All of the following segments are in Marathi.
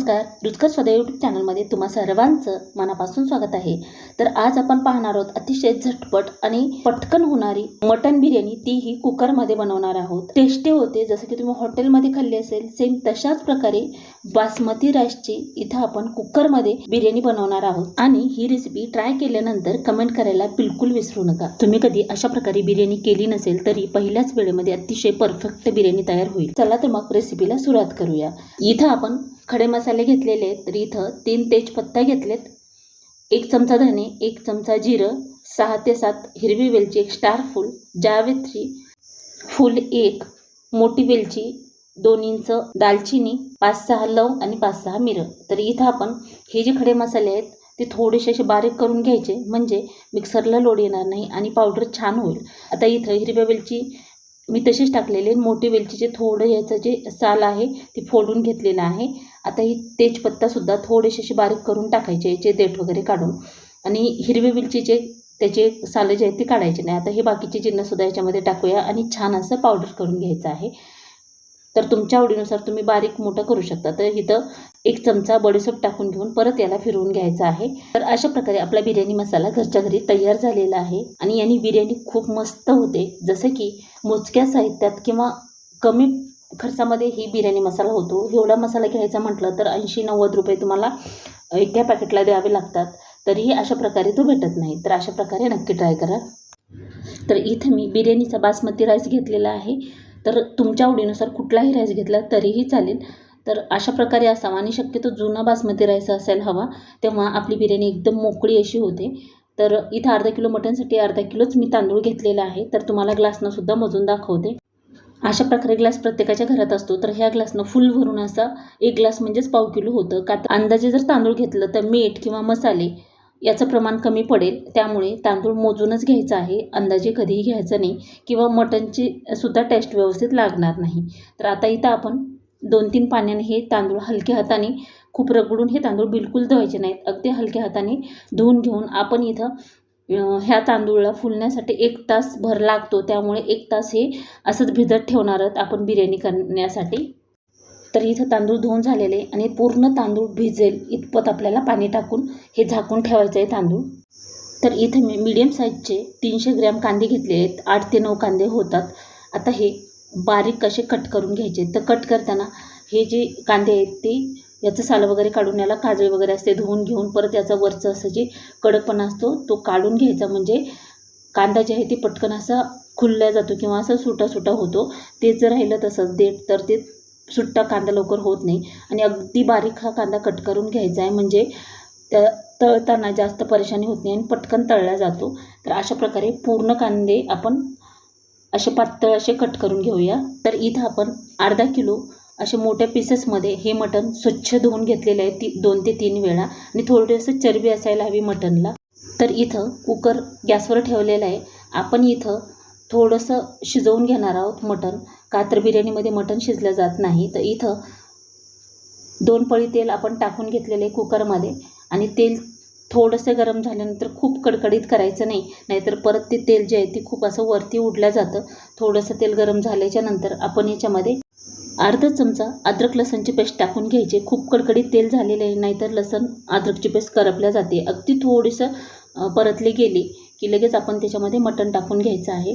नमस्कार रुचकर स्वदा यूट्यूब चॅनलमध्ये तुम्हा सर्वांचं मनापासून स्वागत आहे. तर आज आपण पाहणार आहोत अतिशय झटपट आणि पटकन होणारी मटन बिर्याणी. तीही कुकरमध्ये बनवणार आहोत. टेस्टी होते जसं की तुम्ही हॉटेलमध्ये खाल्ली असेल सेम तशाच प्रकारे बासमती राईसची इथं आपण कुकरमध्ये बिर्याणी बनवणार आहोत. आणि ही रेसिपी ट्राय केल्यानंतर कमेंट करायला बिलकुल विसरू नका. तुम्ही कधी अशा प्रकारे बिर्याणी केली नसेल तरी पहिल्याच वेळेमध्ये अतिशय परफेक्ट बिर्याणी तयार होईल. चला तर मग रेसिपीला सुरुवात करूया. इथं आपण खडे मसाले घेतलेले आहेत. तर इथं तीन तेजपत्ता घेतलेत. एक चमचा धने एक चमचा जिरं सहा ते सात हिरवी वेलची एक स्टार फूल जावेत्री फूल एक मोठी वेलची दोन इंच दालचिनी पाच सहा लवंग आणि पाच सहा मिरं. तर इथं आपण हे जे खडे मसाले आहेत ते थोडेसे असे बारीक करून घ्यायचे. म्हणजे मिक्सरला लोड येणार नाही आणि पावडर छान होईल. आता इथं हिरव्या वेलची मी तशीच टाकलेले मोठी वेलचीचे थोडं याचं जे साल आहे ते फोडून घेतलेलं आहे. आता ही तेजपत्तासुद्धा थोडेसे असे बारीक करून टाकायचे याचे देठ वगैरे काढून. आणि हिरवे वेलचीचे त्याचे सालं जे आहेत ते काढायचे नाही. आता हे बाकीचे जिन्नसुद्धा याच्यामध्ये टाकूया आणि छान असं पावडर करून घ्यायचं आहे. तर तुमच्या आवडीनुसार तुम्ही बारीक मोठं करू शकता. तर इथं एक चमचा बडीसोप टाकून घेऊन परत याला फिरवून घ्यायचा आहे. तर अशा प्रकारे आपला बिर्याणी मसाला घरच्या घरी तयार झालेला आहे आणि यांनी बिर्याणी खूप मस्त होते. जसं की मोजक्या साहित्यात किंवा कमी खर्चामध्ये ही बिर्याणी मसाला होतो. एवढा मसाला घ्यायचा म्हटलं तर ऐंशी नव्वद रुपये तुम्हाला एका पॅकेटला द्यावे लागतात. तरीही अशा प्रकारे तो भेटत नाही. तर अशा प्रकारे नक्की ट्राय करा. तर इथं मी बिर्याणीचा बासमती राईस घेतलेला आहे. तर तुमच्या आवडीनुसार कुठलाही राईस घेतला तरीही चालेल. तर अशा प्रकारे असावा आणि शक्यतो जुना बासमती राईस असायला हवा. तेव्हा आपली बिर्याणी एकदम मोकळी अशी होते. तर इथं अर्धा किलो मटनसाठी अर्धा किलोच मी तांदूळ घेतलेला आहे. तर तुम्हाला ग्लासनंसुद्धा मजून दाखवते. अशा प्रकारे ग्लास प्रत्येकाच्या घरात असतो. तर ह्या ग्लासनं फुल भरून असा एक ग्लास म्हणजेच पाव किलो होतं. का तर अंदाजे जर तांदूळ घेतलं तर मीठ किंवा मसाले याचं प्रमाण कमी पडेल. त्यामुळे तांदूळ मोजूनच घ्यायचा आहे. अंदाजे कधीही घ्यायचं नाही किंवा मटनची सुद्धा टेस्ट व्यवस्थित लागणार नाही. तर आता इथं आपण दोन तीन पाण्याने हे तांदूळ हलक्या हाताने खूप रगडून हे तांदूळ बिलकुल धुवायचे नाहीत. अगदी हलक्या हाताने धुवून घेऊन आपण इथं ह्या तांदूळला फुलण्यासाठी एक तास भर लागतो. त्यामुळे एक तास हे असंच भिजत ठेवणार आहोत आपण बिर्याणी करण्यासाठी. तर इथं तांदूळ धुवून झालेले आणि पूर्ण तांदूळ भिजेल इतपत आपल्याला पाणी टाकून हे झाकून ठेवायचं आहे तांदूळ. तर इथं मी मीडियम साईजचे तीनशे ग्रॅम कांदे घेतले आहेत. आठ ते नऊ कांदे होतात. आता हे बारीक कसे कट करून घ्यायचे? तर कट करताना हे जे कांदे आहेत ते याचं सालं वगैरे काढून याला काजळी वगैरे असते धुवून घेऊन परत याचा वरचं असं जे कडकपणा असतो तो काढून घ्यायचा. म्हणजे कांदा जे आहे ते पटकन असा खुलला जातो किंवा असं सुटा सुटा होतो. ते जर राहिलं तसंच देठ तर ते सुट्टा कांदा लवकर होत नाही. आणि अगदी बारीक हा कांदा कट करून घ्यायचा आहे. म्हणजे त्या तळताना जास्त परेशानी होत नाही आणि पटकन तळला जातो. तर अशा प्रकारे पूर्ण कांदे आपण असे पातळ असे कट करून घेऊया. तर इथं आपण अर्धा किलो असे मोठ्या पीसेसमध्ये हे मटण स्वच्छ धुवून घेतलेलं आहे. ती दोन ते तीन वेळा. आणि थोडंसं चरबी असायला हवी मटणला. तर इथं कुकर गॅसवर ठेवलेलं आहे. आपण इथं थोडंसं शिजवून घेणार आहोत मटण. कात्र बिर्याणीमध्ये मटण शिजलं जात नाही. तर इथं दोन पळी तेल आपण टाकून घेतलेले आहे कुकरमध्ये आणि तेल थोडंसं गरम झाल्यानंतर खूप कडकडीत करायचं नाही. नाहीतर परत ते तेल जे आहे ते खूप असं वरती उडलं जातं. थोडंसं तेल गरम झाल्याच्यानंतर आपण याच्यामध्ये अर्धा चमचा अद्रक लसणची पेस्ट टाकून घ्यायची. खूप कडकडीत तेल झालेलं आहे नाहीतर लसण अद्रकची पेस्ट करपल्या जाते. अगदी थोडीसं परतली परतले गेले की लगेच आपण त्याच्यामध्ये मटण टाकून घ्यायचं आहे.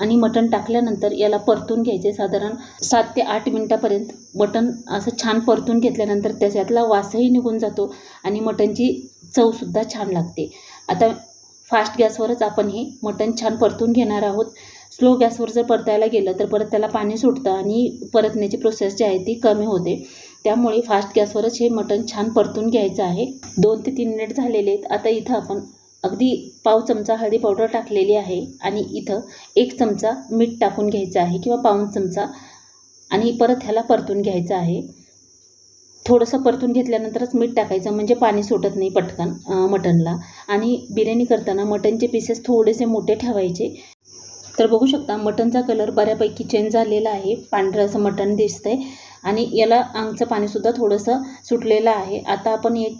आणि मटण टाकल्यानंतर याला परतून घ्यायचे. साधारण सात ते आठ मिनटापर्यंत मटण असं छान परतून घेतल्यानंतर त्याच्यातला वासही निघून जातो आणि मटणची चवसुद्धा छान लागते. आता फास्ट गॅसवरच आपण हे मटण छान परतून घेणार आहोत. स्लो गॅसवर जर परतायला गेलं तर परत त्याला पाणी सुटतं आणि परतण्याची प्रोसेस जी आहे ती कमी होते. त्यामुळे फास्ट गॅसवरच हे मटण छान परतून घ्यायचं आहे. दोन ते तीन मिनिट झालेले आहेत. आता इथं आपण अगदी पाव चमचा हळदी पावडर टाकलेली आहे आणि इथं एक चमचा मीठ टाकून घ्यायचं आहे किंवा पाऊण चमचा आणि परत ह्याला परतून घ्यायचं आहे. थोडंसं परतून घेतल्यानंतरच मीठ टाकायचं म्हणजे पाणी सुटत नाही पटकन मटनला मटणला. आणि बिर्याणी करताना मटणचे पीसेस थोडेसे मोठे ठेवायचे. तर बघू शकता मटणचा कलर बऱ्यापैकी चेंज झालेला आहे. पांढरं असं मटण दिसतंय. आणि याला आंगचं पाणीसुद्धा थोडंसं सुटलेलं आहे. आता आपण एक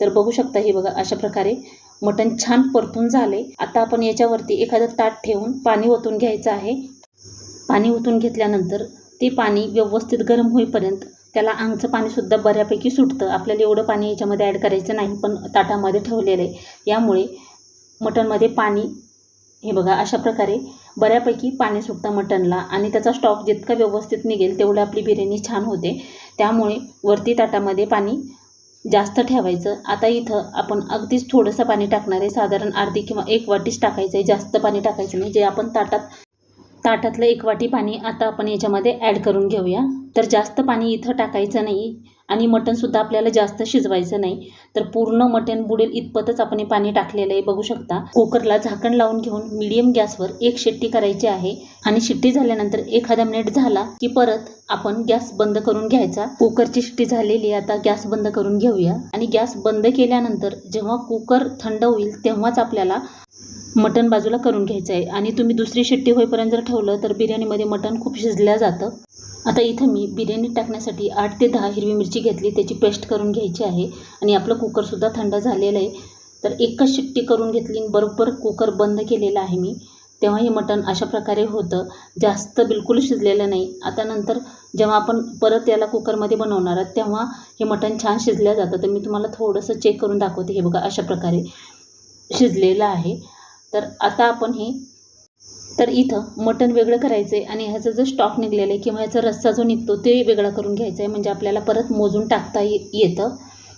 तर बघू शकता हे बघा अशा प्रकारे मटण छान परतून झाले. आता आपण याच्यावरती एखादं ताट ठेवून पाणी ओतून घ्यायचं आहे. पाणी ओतून घेतल्यानंतर ते पाणी व्यवस्थित गरम होईपर्यंत त्याला आंगचं पाणीसुद्धा बऱ्यापैकी सुटतं. आपल्याला एवढं पाणी याच्यामध्ये ॲड करायचं नाही पण ताटामध्ये ठेवलेलं आहे. यामुळे मटणमध्ये पाणी हे बघा अशा प्रकारे बऱ्यापैकी पाणी सुटतं मटणला आणि त्याचा स्टॉक जितका व्यवस्थित निघेल तेवढं आपली बिर्याणी छान होते. त्यामुळे वरती ताटामध्ये पाणी जास्त ठेवायचं. आता इथं आपण अगदीच थोडंसं पाणी टाकणार आहे. साधारण अर्धी किंवा एक वाटीच टाकायचं आहे. जास्त पाणी टाकायचं नाही. जे आपण ताटात ताटातलं एक वाटी पाणी आता आपण याच्यामध्ये ॲड करून घेऊया. तर जास्त पाणी इथं टाकायचं नाही आणि मटणसुद्धा आपल्याला जास्त शिजवायचं नाही. तर पूर्ण मटण बुडेल इतपतच आपण हे पाणी टाकलेलं आहे बघू शकता. कुकरला झाकण लावून घेऊन मीडियम गॅसवर एक शिट्टी करायची आहे आणि शिट्टी झाल्यानंतर एखादा मिनिट झाला की परत आपण गॅस बंद करून घ्यायचा. कुकरची शिट्टी झालेली आता गॅस बंद करून घेऊया. आणि गॅस बंद केल्यानंतर जेव्हा कुकर थंड होईल तेव्हाच आपल्याला मटण बाजूला करून घ्यायचं आहे आणि तुम्ही दुसरी शिट्टी होईपर्यंत जर ठेवलं तर बिर्याणीमध्ये मटण खूप शिजलं जातं. आता इथं मी बिर्याणी टाकण्यासाठी आठ ते दहा हिरवी मिरची घेतली. त्याची पेस्ट करून घ्यायची आहे. आणि आपलं कुकरसुद्धा थंड झालेलं आहे. तर एकच शिट्टी करून घेतली आणि बरोबर कुकर बंद केलेला आहे मी. तेव्हा हे मटण अशा प्रकारे होतं. जास्त बिलकुल शिजलेलं नाही. आता नंतर जेव्हा आपण परत याला कुकरमध्ये बनवणार आहात तेव्हा हे मटण छान शिजलं जातं. तर मी तुम्हाला थोडंसं चेक करून दाखवते. हे बघा अशा प्रकारे शिजलेलं आहे. तर आता आपण हे तर इथं मटण वेगळं करायचं आहे आणि ह्याचा जो स्टॉक निघलेला आहे किंवा ह्याचा रस्सा जो निघतो ते वेगळा करून घ्यायचा आहे म्हणजे आपल्याला परत मोजून टाकता ये येतं.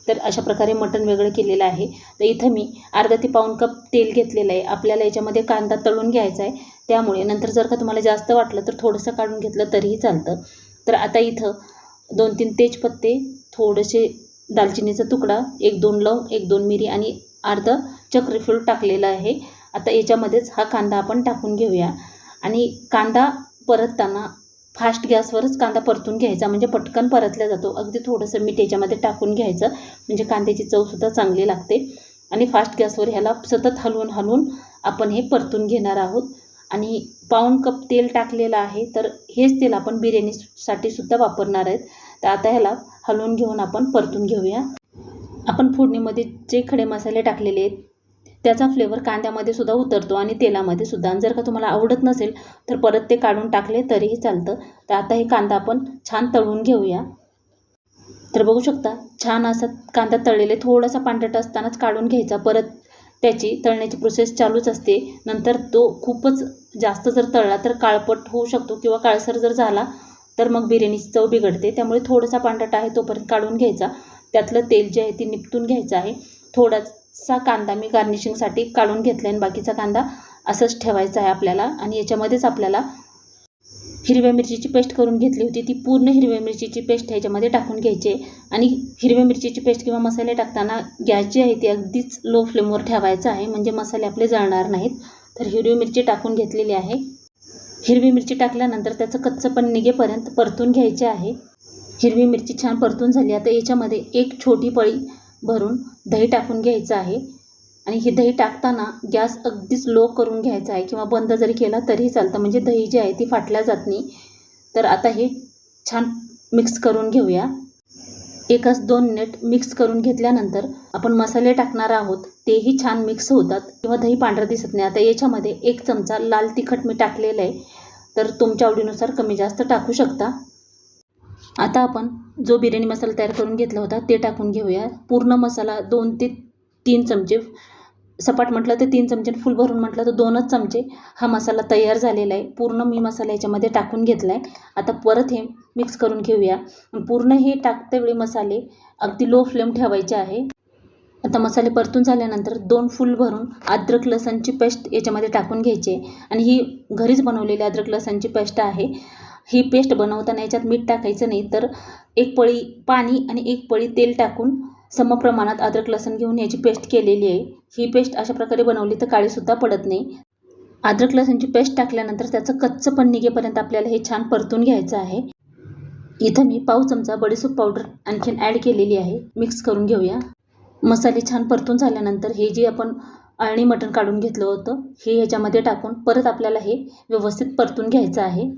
तर अशा प्रकारे मटण वेगळं केलेलं आहे. तर इथं मी अर्धा ते पाऊण कप तेल घेतलेलं आहे. आपल्याला याच्यामध्ये कांदा तळून घ्यायचा आहे. त्यामुळे नंतर जर का तुम्हाला जास्त वाटलं तर थोडंसं काढून घेतलं तरीही चालतं. तर आता इथं दोन तीन तेजपत्ते थोडेसे दालचिनीचा तुकडा एक दोन लवंग एक दोन मिरी आणि अर्धं चक्रीफूल टाकलेलं आहे. आता याच्यामध्येच हा कांदा आपण टाकून घेऊया. आणि कांदा परतताना फास्ट गॅसवरच कांदा परतून घ्यायचा म्हणजे पटकन परतला जातो. अगदी थोडंसं मीठ याच्यामध्ये टाकून घ्यायचं म्हणजे कांद्याची चवसुद्धा चांगली लागते. आणि फास्ट गॅसवर ह्याला सतत हलवून हलवून आपण हे परतून घेणार आहोत. आणि पाऊण कप तेल टाकलेलं आहे तर हेच तेल आपण बिर्याणीसाठी सुद्धा वापरणार आहेत. तर आता ह्याला हलवून घेऊन आपण परतून घेऊया. आपण फोडणीमध्ये जे खडे मसाले टाकलेले आहेत त्याचा फ्लेवर कांद्यामध्ये सुद्धा उतरतो आणि तेलामध्ये सुद्धा. आणि जर का तुम्हाला आवडत नसेल तर परत ते काढून टाकले तरीही चालतं. तर आता हे कांदा आपण छान तळून घेऊया. तर बघू शकता छान असा कांदा तळलेले थोडासा पांढरट असतानाच काढून घ्यायचा. परत त्याची तळण्याची प्रोसेस चालूच असते. नंतर तो खूपच जास्त जर तळला तर काळपट होऊ शकतो किंवा काळसर जर झाला तर मग बिर्याणीची चव बिघडते. त्यामुळे थोडासा पांढरट आहे तोपर्यंत काढून घ्यायचा. त्यातलं तेल जे आहे ते निपटून घ्यायचं आहे. चा कांदा मी गार्निशिंगसाठी काढून घेतला आणि बाकीचा कांदा असंच ठेवायचा आहे आपल्याला. आणि याच्यामध्येच आपल्याला हिरव्या मिरचीची पेस्ट करून घेतली होती. ती पूर्ण हिरव्या मिरचीची पेस्ट ह्याच्यामध्ये टाकून घ्यायची. आहे आणि हिरव्या मिरचीची पेस्ट किंवा मसाले टाकताना गॅस जी आहे ती अगदीच लो फ्लेमवर ठेवायचा आहे. म्हणजे मसाले आपले जळणार नाहीत. तर हिरवी मिरची टाकून घेतलेली आहे. हिरवी मिरची टाकल्यानंतर त्याचं कच्चं पण निघेपर्यंत परतून घ्यायचे आहे. हिरवी मिरची छान परतून झाली. आता याच्यामध्ये एक छोटी पळी भरून दही टाकून घ्यायचं आहे. आणि ही दही टाकताना गॅस अगदीच लो करून घ्यायचा आहे किंवा बंद जरी केला तरीही चालतं. म्हणजे दही जी आहे ती फाटल्या जात नाही. तर आता हे छान मिक्स करून घेऊया. एकाच दोन मिनिट मिक्स करून घेतल्यानंतर आपण मसाले टाकणार आहोत. तेही छान मिक्स होतात. किंवा दही पांढरं दिसत नाही. आता याच्यामध्ये एक चमचा लाल तिखट मी टाकलेलं आहे. तर तुमच्या आवडीनुसार कमी जास्त टाकू शकता. आता आपण जो बिर्याणी मसाला तयार करून घेतला होता ते टाकून घेऊया. पूर्ण मसाला दोन ते तीन चमचे सपाट म्हटलं तर तीन चमचे फुल भरून म्हटलं तर दोनच चमचे हा मसाला तयार झालेला आहे. पूर्ण मी मसाला याच्यामध्ये टाकून घेतला आहे. आता परत हे मिक्स करून घेऊया. पूर्ण हे टाकतेवेळी मसाले अगदी लो फ्लेम ठेवायचे आहे. आता मसाले परतून झाल्यानंतर दोन फुल भरून अद्रक लसणची पेस्ट याच्यामध्ये टाकून घ्यायची आहे. आणि ही घरीच बनवलेली अद्रक लसणची पेस्ट आहे. ही पेस्ट बनवताना याच्यात मीठ टाकायचं नाही तर एक पळी पाणी आणि एक पळी तेल टाकून समप्रमाणात अद्रक लसूण घेऊन याची पेस्ट केलेली आहे. ही पेस्ट अशा प्रकारे बनवली तर काळीसुद्धा पडत नाही. अद्रक लसणची पेस्ट टाकल्यानंतर त्याचं कच्चं पण निघेपर्यंत आपल्याला हे छान परतून घ्यायचं आहे. इथं मी पाव चमचा बडीसूप पावडर आणखीन ॲड केलेली आहे. मिक्स करून घेऊया. मसाले छान परतून झाल्यानंतर हे जे आपण अळणी मटण काढून घेतलं होतं हे ह्याच्यामध्ये टाकून परत आपल्याला हे व्यवस्थित परतून घ्यायचं आहे.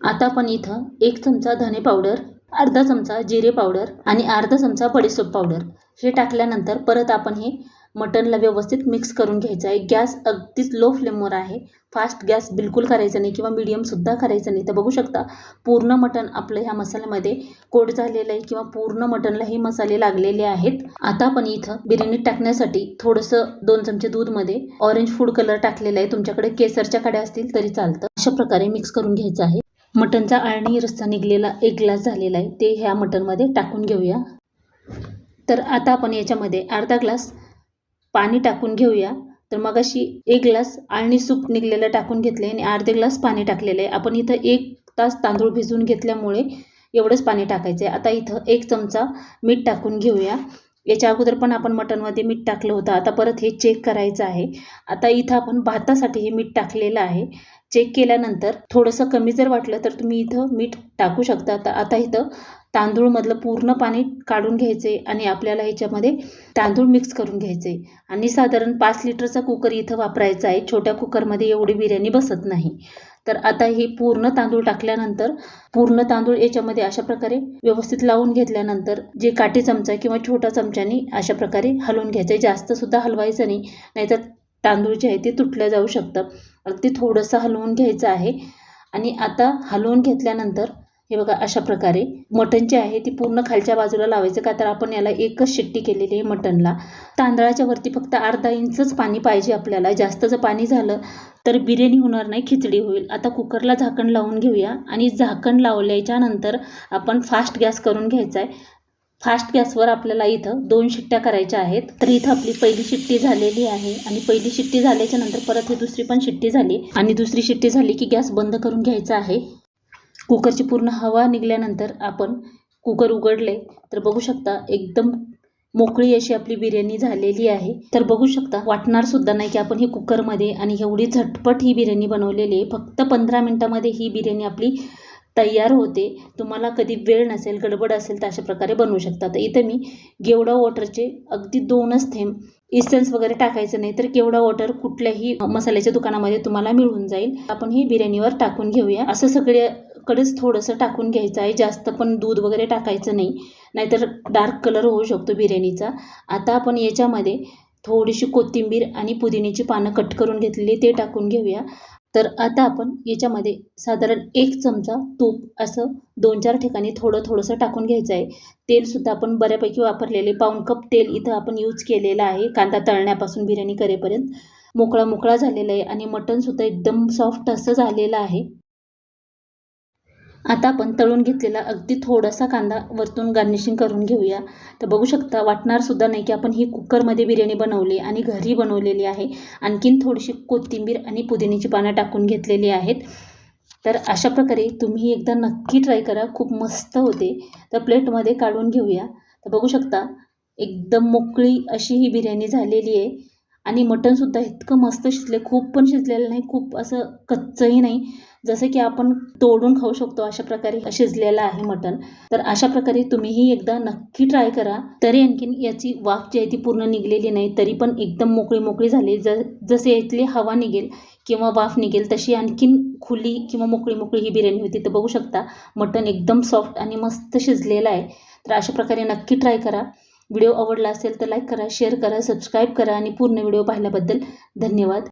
आता आपण इथं एक चमचा धने पावडर अर्धा चमचा जिरे पावडर आणि अर्धा चमचा बडीशोप पावडर हे टाकल्यानंतर परत आपण हे मटनला व्यवस्थित मिक्स करून घ्यायचं आहे. गॅस अगदीच लो फ्लेमवर आहे. फास्ट गॅस बिलकुल करायचा नाही किंवा मिडियमसुद्धा करायचं नाही. तर बघू शकता पूर्ण मटण आपलं ह्या मसाल्यामध्ये कोट झालेलं आहे किंवा पूर्ण मटणला हे मसाले लागलेले आहेत. आता आपण इथं बिर्याणी टाकण्यासाठी थोडंसं दोन चमचे दूधमध्ये ऑरेंज फूड कलर टाकलेला आहे. तुमच्याकडे केसरच्या काड्या असतील तरी चालतं. अशा प्रकारे मिक्स करून घ्यायचं आहे. मटणचा आळणी रस्सा निघलेला एक ग्लास झालेला आहे. ते ह्या मटणमध्ये टाकून घेऊया. तर आता आपण याच्यामध्ये अर्धा ग्लास पाणी टाकून घेऊया. तर मग अशी एक ग्लास आळणी सूप निघलेलं टाकून घेतले आणि अर्धे ग्लास पाणी टाकलेलं आहे. आपण इथं एक तास तांदूळ भिजवून घेतल्यामुळे एवढंच पाणी टाकायचं आहे आता इथं एक चमचा मीठ टाकून घेऊया. याच्या अगोदर पण आपण मटणमध्ये मीठ टाकलं होतं. आता परत हे चेक करायचं आहे. आता इथं आपण भातासाठी हे मीठ टाकलेलं आहे. चेक केल्यानंतर थोडंसं कमी जर वाटलं तर तुम्ही इथं मीठ टाकू शकता. तर आता इथं तांदूळमधलं पूर्ण पाणी काढून घ्यायचे आणि आपल्याला ह्याच्यामध्ये तांदूळ मिक्स करून घ्यायचे आणि साधारण पाच लिटरचा कुकर इथं वापरायचा आहे. छोट्या कुकरमध्ये एवढी बिर्याणी बसत नाही. तर आता हे पूर्ण तांदूळ टाकल्यानंतर पूर्ण तांदूळ याच्यामध्ये अशा प्रकारे व्यवस्थित लावून घेतल्यानंतर जे काठी चमचा किंवा छोटा चमच्याने अशा प्रकारे हलवून घ्यायचे जास्त जास्तसुद्धा हलवायचं नाही. नाहीतर तांदूळ जे आहे ते तुटलं जाऊ शकतं. अगदी थोडंसं हलवून घ्यायचं आहे. आणि आता हलवून घेतल्यानंतर हे बघा अशा प्रकारे मटण जे आहे ती पूर्ण खालच्या बाजूला लावायचं का तर आपण याला एकच शिट्टी केलेली आहे मटणला. तांदळाच्या वरती फक्त अर्धा इंचच पाणी पाहिजे आपल्याला. जास्त जर पाणी झालं तर बिर्याणी होणार नाही खिचडी होईल. आता कुकरला झाकण लावून घेऊया. आणि झाकण लावल्याच्या नंतर आपण फास्ट गॅस करून घ्यायचा आहे. फास्ट गॅसवर आपल्याला इथं दोन शिट्ट्या करायच्या आहेत. तर इथं आपली पहिली शिट्टी झालेली आहे आणि पहिली शिट्टी झाल्याच्यानंतर परत ही दुसरी पण शिट्टी झाली. आणि दुसरी शिट्टी झाली की गॅस बंद करून घ्यायचा आहे. कुकरची पूर्ण हवा निघाल्यानंतर आपण कुकर उघडले. तर बघू शकता एकदम मोकळी अशी आपली बिर्याणी झालेली आहे. तर बघू शकता वाटणार सुद्धा नाही की आपण ही कुकरमध्ये आणि एवढी झटपट ही बिर्याणी बनवलेली आहे. फक्त पंधरा मिनटामध्ये ही बिर्याणी आपली तयार होते. तुम्हाला कधी वेळ नसेल गडबड असेल तर अशा प्रकारे बनवू शकता. तर इथं मी गेवडा वॉटरचे अगदी दोनच थेंब इस्टन्स वगैरे टाकायचं नाही तर केवढा वॉटर कुठल्याही मसाल्याच्या दुकानामध्ये तुम्हाला मिळून जाईल. आपण ही बिर्याणीवर टाकून घेऊया. असं सगळ्याकडेच थोडंसं टाकून घ्यायचं आहे. जास्त पण दूध वगैरे टाकायचं नाही. नाहीतर डार्क कलर होऊ शकतो बिर्याणीचा. आता आपण याच्यामध्ये थोडीशी कोथिंबीर आणि पुदिन्याची पानं कट करून घेतलेली ते टाकून घेऊया. तर आता आपण याच्यामध्ये साधारण एक चमचा तूप असं दोन चार ठिकाणी थोडं थोडंसं टाकून घ्यायचं आहे. तेलसुद्धा आपण बऱ्यापैकी वापरलेले पाऊण कप तेल इथं आपण यूज केलेलं आहे कांदा तळण्यापासून बिर्याणी करेपर्यंत. मोकळा मोकळा झालेला आहे आणि मटणसुद्धा एकदम सॉफ्ट असं झालेलं आहे. आता आपण तळून घेतलेला अगदी थोडासा कांदा वरतून गार्निशिंग करून घेऊया. तर बघू शकता वाटणार सुद्धा नाही की आपण ही कुकरमध्ये बिर्याणी बनवली आणि घरी बनवलेली आहे. आणखीन थोडीशी कोथिंबीर आणि पुदिन्याची पानं टाकून घेतलेली आहेत. तर अशा प्रकारे तुम्ही एकदा नक्की ट्राय करा. खूप मस्त होते. तर प्लेटमध्ये काढून घेऊया. तर बघू शकता एकदम मोकळी अशी ही बिर्याणी झालेली आहे. आणि मटणसुद्धा इतकं मस्त शिजले खूप पण शिजलेलं नाही. खूप असं कच्चंही नाही. जसं की आपण तोडून खाऊ शकतो अशा प्रकारे शिजलेलं आहे मटण तर अशा प्रकारे तुम्हीही एकदा नक्की ट्राय करा. तरी आणखीन याची वाफ जी आहे ती पूर्ण निघलेली नाही तरी पण एकदम मोकळी मोकळी झाली. ज जसे यातली हवा निघेल किंवा वाफ निघेल तशी आणखीन खुली किंवा मोकळी मोकळी ही बिर्याणी होती. तर बघू शकता मटण एकदम सॉफ्ट आणि मस्त शिजलेलं आहे. तर अशा प्रकारे नक्की ट्राय करा. व्हिडिओ आवडला असेल तर लाईक करा शेअर करा सबस्क्राईब करा आणि पूर्ण व्हिडिओ पाहिल्याबद्दल धन्यवाद.